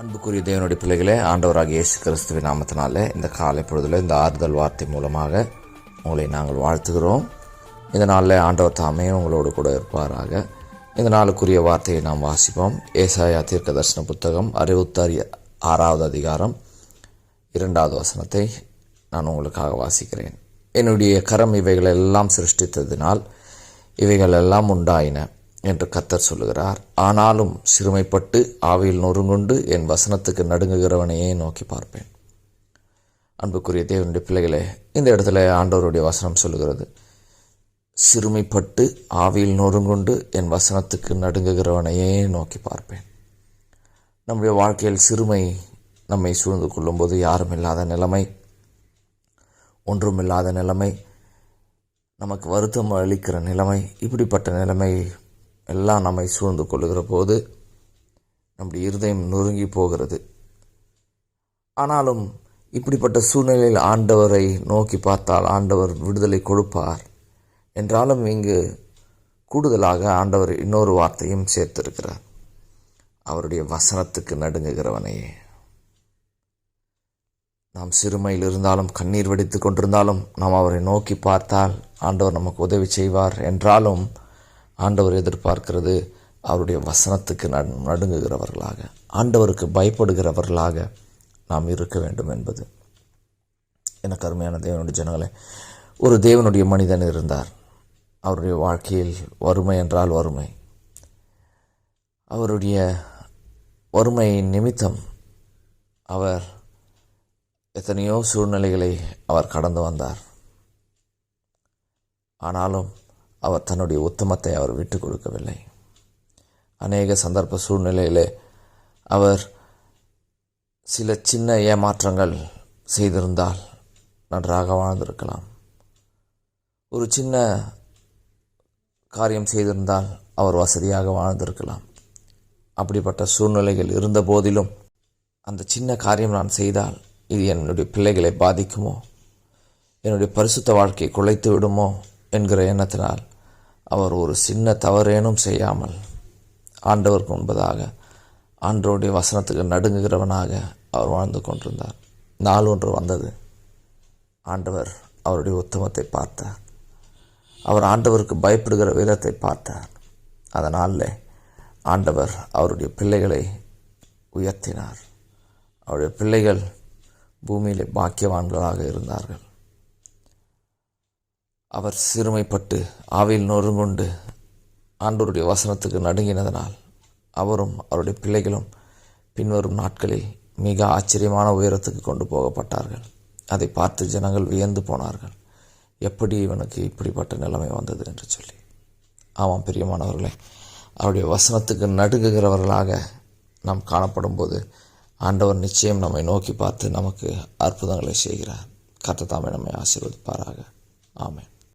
அன்புக்குரிய தேவனுடைய பிள்ளைகளே ஆண்டவராக இயேசு கிறிஸ்துவின் நாமத்தினால இந்த காலை பொழுதில் இந்த ஆறுதல் வார்த்தை மூலமாக உங்களை நாங்கள் வாழ்த்துகிறோம். இந்த நாளில் ஆண்டவர் தாமே உங்களோடு கூட இருப்பாராக. இந்த நாளுக்குரிய வார்த்தையை நாம் வாசிப்போம். ஏசாயா தீர்க்க தரிசன புத்தகம் அறுபத்தாறு ஆறாவது அதிகாரம் இரண்டாவது வசனத்தை நான் உங்களுக்காக வாசிக்கிறேன். என்னுடைய கரம் இவைகள் எல்லாம் சிருஷ்டித்ததினால் இவைகள் எல்லாம் உண்டாயின. என்று கத்தர் சொல்லுகிறார். ஆனாலும் சிறுமைப்பட்டு ஆவியில் நொறுங்குண்டு என் வசனத்துக்கு நடுங்குகிறவனையே நோக்கி பார்ப்பேன். அன்புக்குரிய தேவனுடைய பிள்ளைகளே இந்த இடத்துல ஆண்டவருடைய வசனம் சொல்லுகிறது. சிறுமைப்பட்டு ஆவியில் நொறுங்குண்டு என் வசனத்துக்கு நடுங்குகிறவனையே நோக்கி பார்ப்பேன். நம்முடைய வாழ்க்கையில் சிறுமை நம்மை சூழ்ந்து கொள்ளும்போது யாரும் இல்லாத நிலைமை ஒன்றுமில்லாத நிலைமை நமக்கு வருத்தம் அளிக்கிற நிலைமை இப்படிப்பட்ட நிலைமை எல்லாம் நம்மை சூழ்ந்து கொள்ளுகிற போது நம்முடைய இருதயம் நொறுங்கி போகிறது. ஆனாலும் இப்படிப்பட்ட சூழ்நிலையில் ஆண்டவரை நோக்கி பார்த்தால் ஆண்டவர் விடுதலை கொடுப்பார் என்றாலும் இங்கு கூடுதலாக ஆண்டவர் இன்னொரு வார்த்தையும் சேர்த்திருக்கிறார். அவருடைய வசனத்துக்கு நடுங்குகிறவனையே நாம் சிறுமையில் இருந்தாலும் கண்ணீர் வெடித்து கொண்டிருந்தாலும் நாம் அவரை நோக்கி பார்த்தால் ஆண்டவர் நமக்கு உதவி செய்வார் என்றாலும் ஆண்டவர் எதிர்பார்க்கிறது அவருடைய வசனத்துக்கு நடுங்குகிறவர்களாக ஆண்டவருக்கு பயப்படுகிறவர்களாக நாம் இருக்க வேண்டும் என்பது. எனக்கு அருமையான தேவனுடைய ஜனங்களே ஒரு தேவனுடைய மனிதன் இருந்தார். அவருடைய வாழ்க்கையில் வறுமை என்றால் வறுமை. அவருடைய வறுமை நிமித்தம் அவர் எத்தனையோ சூழ்நிலைகளை அவர் கடந்து வந்தார். ஆனாலும் அவர் தன்னுடைய உத்தமத்தை அவர் விட்டு கொடுக்கவில்லை. அநேக சந்தர்ப்ப சூழ்நிலையிலே அவர் சில சின்ன ஏமாற்றங்கள் செய்திருந்தால் நன்றாக வாழ்ந்திருக்கலாம். ஒரு சின்ன காரியம் செய்திருந்தால் அவர் வசதியாக வாழ்ந்திருக்கலாம். அப்படிப்பட்ட சூழ்நிலைகள் இருந்த போதிலும் அந்த சின்ன காரியம் நான் செய்தால் இது என்னுடைய பிள்ளைகளை பாதிக்குமோ? என்னுடைய பரிசுத்த வாழ்க்கையை குலைத்து விடுமோ? என்கிற எண்ணத்தினால் அவர் ஒரு சின்ன தவறேனும் செய்யாமல் ஆண்டவருக்கு முன்பதாக ஆண்டவருடைய வசனத்துக்கு நடுங்குகிறவனாக அவர் வாழ்ந்து கொண்டிருந்தார். நாள் ஒன்று வந்தது. ஆண்டவர் அவருடைய உத்தமத்தை பார்த்தார். அவர் ஆண்டவருக்கு பயப்படுகிற விதத்தை பார்த்தார். அதனால் ஆண்டவர் அவருடைய பிள்ளைகளை உயர்த்தினார். அவருடைய பிள்ளைகள் பூமியிலே பாக்கியவான்களாக இருந்தார்கள். அவர் சிறுமைப்பட்டு ஆவியில் நொறுங்குண்டு ஆண்டவருடைய வசனத்துக்கு நடுங்கினதனால் அவரும் அவருடைய பிள்ளைகளும் பின்வரும் நாட்களில் மிக ஆச்சரியமான உயரத்துக்கு கொண்டு போகப்பட்டார்கள். அதை பார்த்து ஜனங்கள் வியந்து போனார்கள். எப்படி இவனுக்கு இப்படிப்பட்ட நிலைமை வந்தது என்று சொல்லி. ஆமாம் பிரியமானவர்களே அவருடைய வசனத்துக்கு நடுங்குகிறவர்களாக நாம் காணப்படும் போது ஆண்டவர் நிச்சயம் நம்மை நோக்கி பார்த்து நமக்கு அற்புதங்களை செய்கிறார். கர்த்தத்தாமை நம்மை ஆசீர்வதிப்பாராக. ஆமேன்.